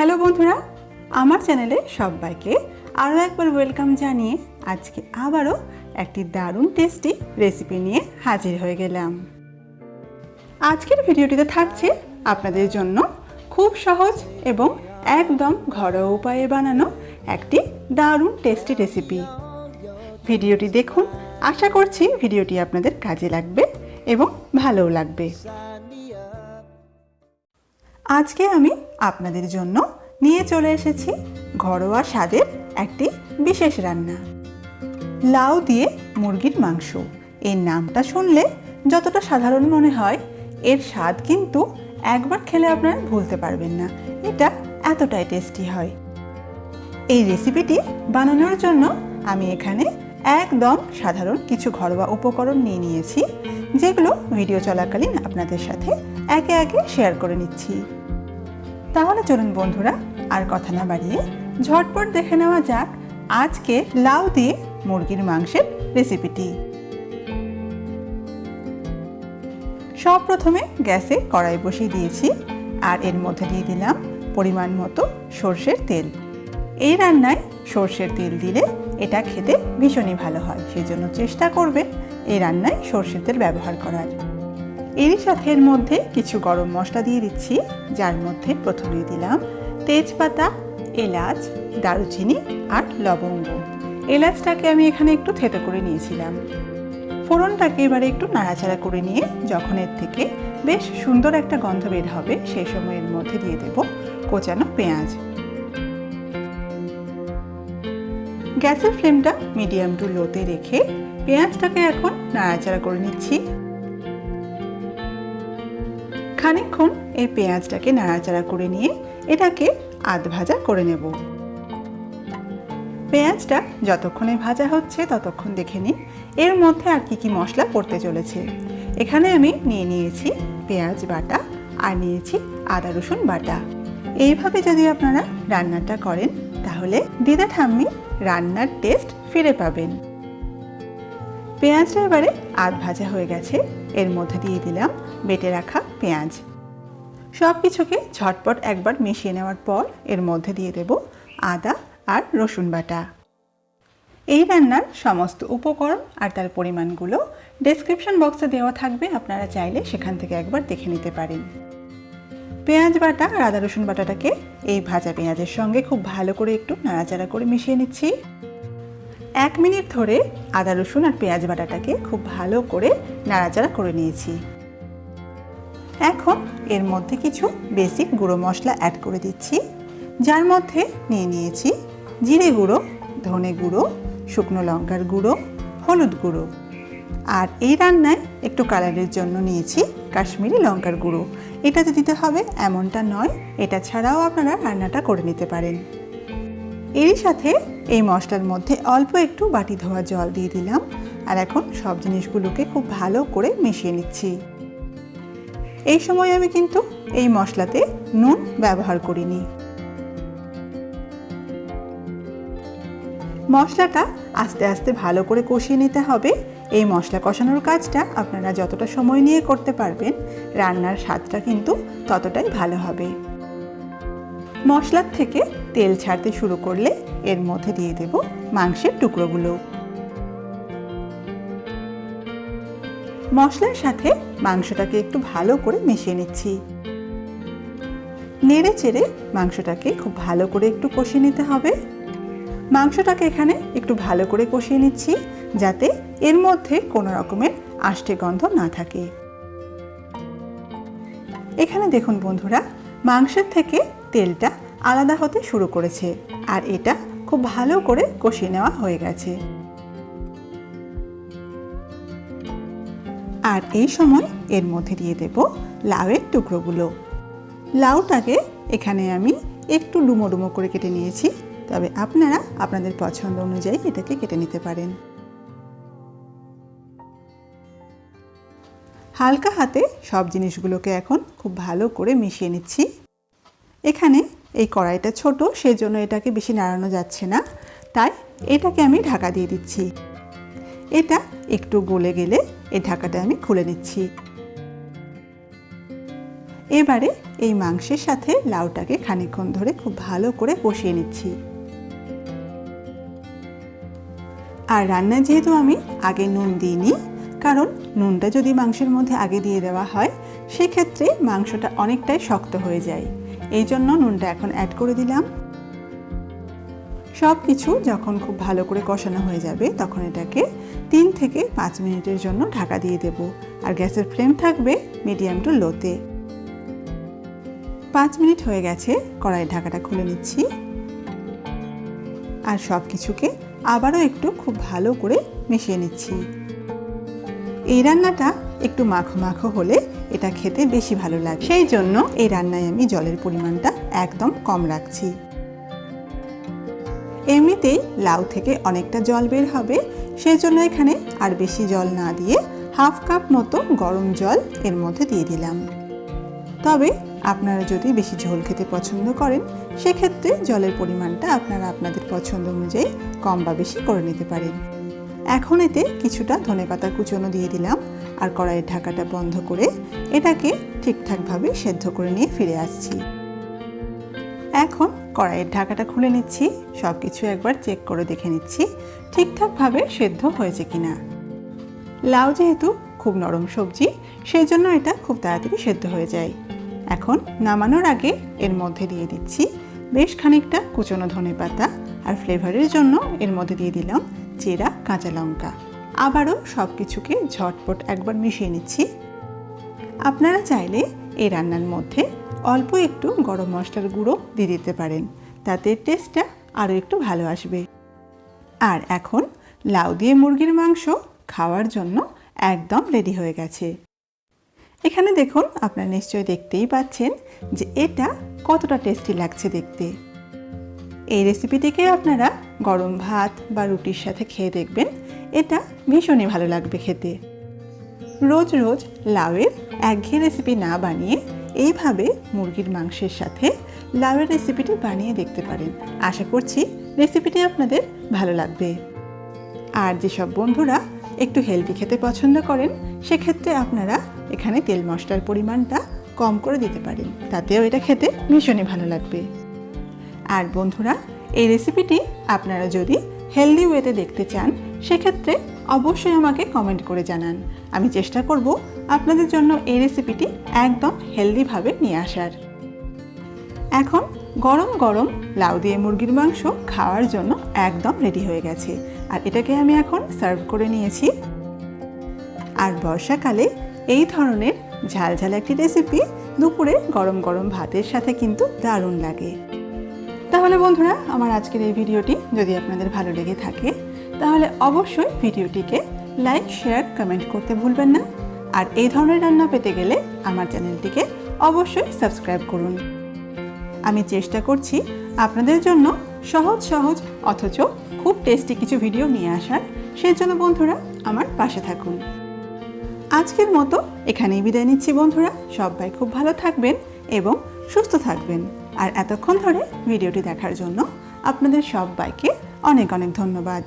Hello বন্ধুরা, আমার চ্যানেলে সবাইকে আরও একবার ওয়েলকাম জানিয়ে আজকে আবারও একটি দারুণ টেস্টি রেসিপি নিয়ে হাজির হয়ে গেলাম। আজকের ভিডিওটিতে থাকছে আপনাদের জন্য খুব সহজ এবং একদম ঘরোয়া উপায়ে বানানো একটি দারুণ টেস্টি রেসিপি। ভিডিওটি দেখুন, আশা করছি ভিডিওটি আপনাদের কাজে লাগবে এবং ভালোও লাগবে। আজকে আমি আপনাদের জন্য নিয়ে চলে এসেছি ঘরোয়া স্বাদের একটি বিশেষ রান্না। লাউ দিয়ে মুরগির মাংস। এর নামটা শুনলে যতটা সাধারণ মনে হয়, এর স্বাদ কিন্তু একবার খেলে আপনারা ভুলতে পারবেন না। এটা এতটাই টেস্টি হয়। এই রেসিপিটি বানানোর জন্য আমি এখানে একদম সাধারণ কিছু ঘরোয়া উপকরণ নিয়ে নিয়েছি, যেগুলো ভিডিও চলাকালীন আপনাদের সাথে একে একে শেয়ার করে নিচ্ছি। তাহলে চলুন বন্ধুরা, আর কথা না বাড়িয়ে ঝটপট দেখে নেওয়া যাক আজকে লাউ দিয়ে মুরগির মাংসের রেসিপিটি সব প্রথমে গ্যাসে কড়াই বসিয়ে দিয়েছি, আর এর মধ্যে দিয়ে দিলাম পরিমাণ মতো সর্ষের তেল। এই রান্নায় সর্ষের তেল দিলে এটা খেতে ভীষণই ভালো হয় সেই জন্য চেষ্টা করবেন এই রান্নায় সর্ষের তেল ব্যবহার করার। এরই সাথে এর মধ্যে কিছু গরম মশলা দিয়ে দিচ্ছি, যার মধ্যে প্রথমে দিলাম তেজপাতা, এলাচ, দারুচিনি আর লবঙ্গ। এলাচটাকে আমি এখানে একটু থেতো করে নিয়েছিলাম। ফোড়নটাকে এবারে একটু নাড়াচাড়া করে নিয়ে যখন এর থেকে বেশ সুন্দর একটা গন্ধ বের হবে, সেই সময় এর মধ্যে দিয়ে দেব কোচানো পেঁয়াজ। গ্যাসের ফ্লেমটা মিডিয়াম টু লোতে রেখে পেঁয়াজটাকে এখন নাড়াচাড়া করে নিচ্ছি। খানিকক্ষণ এই পেঁয়াজটাকে নাড়াচাড়া করে নিয়ে এটাকে আধ ভাজা করে নেব। পেঁয়াজটা যতক্ষণে ভাজা হচ্ছে ততক্ষণ দেখে নিন, এর মধ্যে আর কি কি মশলা পড়তে চলেছে। এখানে আমি নিয়ে নিয়েছি পেঁয়াজ বাটা আর নিয়েছি আদা রসুন বাটা। এইভাবে যদি আপনারা রান্নাটা করেন, তাহলে দিদা ঠাম্মি রান্নার টেস্ট ফিরে পাবেন। পেঁয়াজটা এবারে আধ ভাজা হয়ে গেছে, এর মধ্যে দিয়ে দিলাম বেটে রাখা পেঁয়াজ। সব কিছুকে ঝটপট একবার মিশিয়ে নেওয়ার পর এর মধ্যে দিয়ে দেব আদা আর রসুন বাটা। এই রান্নার সমস্ত উপকরণ আর তার পরিমাণগুলো ডেসক্রিপশন বক্সে দেওয়া থাকবে, আপনারা চাইলে সেখান থেকে একবার দেখে নিতে পারেন। পেঁয়াজ বাটা আর আদা রসুন বাটাটাকে এই ভাজা পেঁয়াজের সঙ্গে খুব ভালো করে একটু নাড়াচাড়া করে মিশিয়ে নিচ্ছি। এক মিনিট ধরে আদা রসুন আর পেঁয়াজ বাটাটাকে খুব ভালো করে নাড়াচাড়া করে নিয়েছি। এখন এর মধ্যে কিছু বেসিক গুঁড়ো মশলা অ্যাড করে দিচ্ছি। যার মধ্যে নিয়ে নিয়েছি জিরে গুঁড়ো, ধনে গুঁড়ো, শুকনো লঙ্কার গুঁড়ো, হলুদ গুঁড়ো। আর এই রান্নায় একটু কালারের জন্য নিয়েছি কাশ্মীরি লঙ্কার গুঁড়ো। এটা যে দিতে হবে এমনটা নয়, এটা ছাড়াও আপনারা রান্নাটা করে নিতে পারেন। এরই সাথে এই মশলার মধ্যে অল্প একটু বাটি ধোয়া জল দিয়ে দিলাম। আর এখন সব জিনিসগুলোকে খুব ভালো করে মিশিয়ে নিচ্ছি। এই সময় আমি কিন্তু এই মশলাতে নুন ব্যবহার করিনি। মশলাটা আস্তে আস্তে ভালো করে কষিয়ে নিতে হবে। এই মশলা কষানোর কাজটা আপনারা যতটা সময় নিয়ে করতে পারবেন, রান্নার স্বাদটা কিন্তু ততটাই ভালো হবে। মশলার থেকে তেল ছাড়তে শুরু করলে এর মধ্যে দিয়ে দেব মাংসের টুকরোগুলো। মশলার সাথে মাংসটাকে একটু ভালো করে মিশিয়ে নিচ্ছি। নেড়ে চেড়ে মাংসটাকে খুব ভালো করে একটু কষিয়ে নিতে হবে। মাংসটাকে এখানে একটু ভালো করে কষিয়ে নিচ্ছি যাতে এর মধ্যে কোনো রকমের আষ্টে গন্ধ না থাকে। এখানে দেখুন বন্ধুরা, মাংসের থেকে তেলটা আলাদা হতে শুরু করেছে আর এটা খুব ভালো করে কষিয়ে নেওয়া হয়ে গেছে। আর এই সময় এর মধ্যে দিয়ে দেব লাউয়ের টুকরোগুলো। লাউটাকে এখানে আমি একটু ডুমো ডুমো করে কেটে নিয়েছি, তবে আপনারা আপনাদের পছন্দ অনুযায়ী এটাকে কেটে নিতে পারেন। হালকা হাতে সব জিনিসগুলোকে এখন খুব ভালো করে মিশিয়ে নিচ্ছি। এখানে এই কড়াইটা ছোট, সেজন্য এটাকে বেশি নাড়ানো যাচ্ছে না, তাই এটাকে আমি ঢাকা দিয়ে দিচ্ছি। এটা একটু গলে গেলে এই ঢাকাটা আমি খুলে নিচ্ছি। এবারে এই মাংসের সাথে লাউটাকে খানিকক্ষণ ধরে খুব ভালো করে কষিয়ে নিচ্ছি। আর রান্না যেহেতু আমি আগে নুন দিইনি, কারণ নুনটা যদি মাংসের মধ্যে আগে দিয়ে দেওয়া হয়, সেক্ষেত্রে মাংসটা অনেকটাই শক্ত হয়ে যায়। এই জন্য নুনটা এখন অ্যাড করে দিলাম। সব কিছু যখন খুব ভালো করে কষানো হয়ে যাবে, তখন এটাকে তিন থেকে পাঁচ মিনিটের জন্য ঢাকা দিয়ে দেব। আর গ্যাসের ফ্লেম থাকবে মিডিয়াম টু লোতে। পাঁচ মিনিট হয়ে গেছে, কড়াইয়ের ঢাকাটা খুলে নিচ্ছি। আর সব কিছুকে আবারও একটু খুব ভালো করে মিশিয়ে নিচ্ছি। এই রান্নাটা একটু মাখো মাখো হলে এটা খেতে বেশি ভালো লাগে। সেই জন্য এই রান্নায় আমি জলের পরিমাণটা একদম কম রাখছি। এমনিতেই লাউ থেকে অনেকটা জল বের হবে সেই জন্য এখানে আর বেশি জল না দিয়ে হাফ কাপ মতো গরম জল এর মধ্যে দিয়ে দিলাম। তবে আপনারা যদি বেশি ঝোল খেতে পছন্দ করেন, সেক্ষেত্রে জলের পরিমাণটা আপনারা আপনাদের পছন্দ অনুযায়ী কম বা বেশি করে নিতে পারেন। এখন এতে কিছুটা ধনেপাতা কুচনো দিয়ে দিলাম আর কড়াইয়ের ঢাকাটা বন্ধ করে এটাকে ঠিকঠাকভাবে সেদ্ধ করে নিয়ে ফিরে আসছি। এখন কড়াইয়ের ঢাকাটা খুলে নিচ্ছি সব কিছু একবার চেক করে দেখে নিচ্ছি, ঠিকঠাকভাবে সেদ্ধ হয়েছে কিনা। লাউ যেহেতু খুব নরম সবজি সেই জন্য এটা খুব তাড়াতাড়ি সেদ্ধ হয়ে যায়। এখন নামানোর আগে এর মধ্যে দিয়ে দিচ্ছি বেশ খানিকটা কুচনো ধনে পাতা আর ফ্লেভারের জন্য এর মধ্যে দিয়ে দিলাম চেরা কাঁচা লঙ্কা। আবারও সব কিছুকে ঝটপট একবার মিশিয়ে নিচ্ছি। আপনারা চাইলে এই রান্নার মধ্যে অল্প একটু গরম মশলার গুঁড়ো দিয়ে দিতে পারেন। তাতে টেস্টটা আরও একটু ভালো আসবে। আর এখন লাউ দিয়ে মুরগির মাংস খাওয়ার জন্য একদম রেডি হয়ে গেছে। এখানে দেখুন আপনারা নিশ্চয়ই দেখতেই পাচ্ছেন যে এটা কতটা টেস্টি লাগছে দেখতে। এই রেসিপিটিকে আপনারা গরম ভাত বা রুটির সাথে খেয়ে দেখবেন, এটা ভীষণই ভালো লাগবে খেতে। রোজ রোজ লাউয়ের একঘেয়ে রেসিপি না বানিয়ে এইভাবে মুরগির মাংসের সাথে লাউয়ের রেসিপিটি বানিয়ে দেখতে পারেন। আশা করছি রেসিপিটি আপনাদের ভালো লাগবে। আর যেসব বন্ধুরা একটু হেলদি খেতে পছন্দ করেন, সেক্ষেত্রে আপনারা এখানে তেল মশলার পরিমাণটা কম করে দিতে পারেন। তাতেও এটা খেতে ভীষণই ভালো লাগবে। আর বন্ধুরা, এই রেসিপিটি আপনারা যদি হেলদি ওয়েতে দেখতে চান, সেক্ষেত্রে অবশ্যই আমাকে কমেন্ট করে জানান। আমি চেষ্টা করব আপনাদের জন্য এই রেসিপিটি একদম হেলদিভাবে নিয়ে আসার। এখন গরম গরম লাউ দিয়ে মুরগির মাংস খাওয়ার জন্য একদম রেডি হয়ে গেছে। আর এটাকে আমি এখন সার্ভ করে নিয়েছি। আর বর্ষাকালে এই ধরনের ঝালঝাল একটি রেসিপি দুপুরে গরম গরম ভাতের সাথে কিন্তু দারুণ লাগে। তাহলে বন্ধুরা, আমার আজকের এই ভিডিওটি যদি আপনাদের ভালো লেগে থাকে, তাহলে অবশ্যই ভিডিওটিকে লাইক শেয়ার কমেন্ট করতে ভুলবেন না। আর এই ধরনের রান্না পেতে গেলে আমার চ্যানেলটিকে অবশ্যই সাবস্ক্রাইব করুন। আমি চেষ্টা করছি আপনাদের জন্য সহজ সহজ অথচ খুব টেস্টি কিছু ভিডিও নিয়ে আসার। সেই জন্য বন্ধুরা, আমার পাশে থাকুন। আজকের মতো এখানেই বিদায় নিচ্ছি বন্ধুরা। সবাই খুব ভালো থাকবেন এবং সুস্থ থাকবেন। আর এতক্ষণ ধরে ভিডিওটি দেখার জন্য আপনাদের সবাইকে অনেক অনেক ধন্যবাদ।